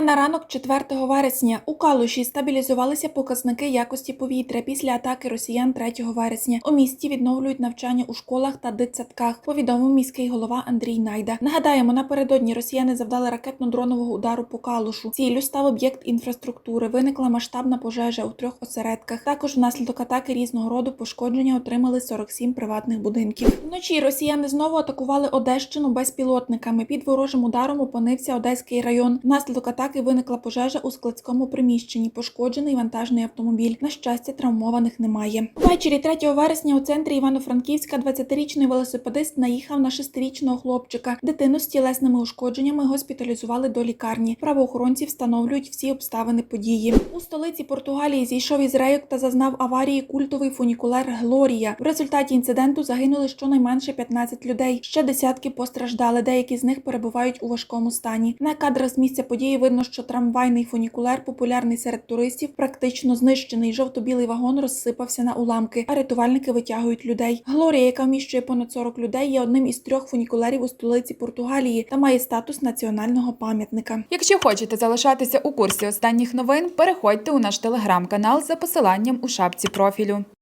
Станом на ранок 4 вересня у Калуші стабілізувалися показники якості повітря після атаки росіян 3 вересня. У місті відновлюють навчання у школах та дитсадках. Повідомив міський голова Андрій Найда. Нагадаємо, напередодні росіяни завдали ракетно-дронового удару по Калушу. Ціллю став об'єкт інфраструктури. Виникла масштабна пожежа у трьох осередках. Також внаслідок атаки різного роду пошкодження отримали 47 приватних будинків. Вночі росіяни знову атакували Одещину безпілотниками. Під ворожим ударом опинився Одеський район. Внаслідок атаки виникла пожежа у складському приміщенні. Пошкоджений вантажний автомобіль. На щастя, травмованих немає. Ввечері 3 вересня у центрі Івано-Франківська 20-річний велосипедист наїхав на 6-річного хлопчика. Дитину з тілесними ушкодженнями госпіталізували до лікарні. Правоохоронці встановлюють всі обставини події. У столиці Португалії зійшов із рейок та зазнав аварії культовий фунікулер Глорія. В результаті інциденту загинули щонайменше 15 людей. Ще десятки постраждали. Деякі з них перебувають у важкому стані. На кадрах з місця події видно, що трамвайний фунікулер, популярний серед туристів, практично знищений. Жовто-білий вагон розсипався на уламки, а рятувальники витягують людей. Глорія, яка вміщує понад 40 людей, є одним із трьох фунікулерів у столиці Португалії та має статус національного пам'ятника. Якщо хочете залишатися у курсі останніх новин, переходьте у наш телеграм-канал за посиланням у шапці профілю.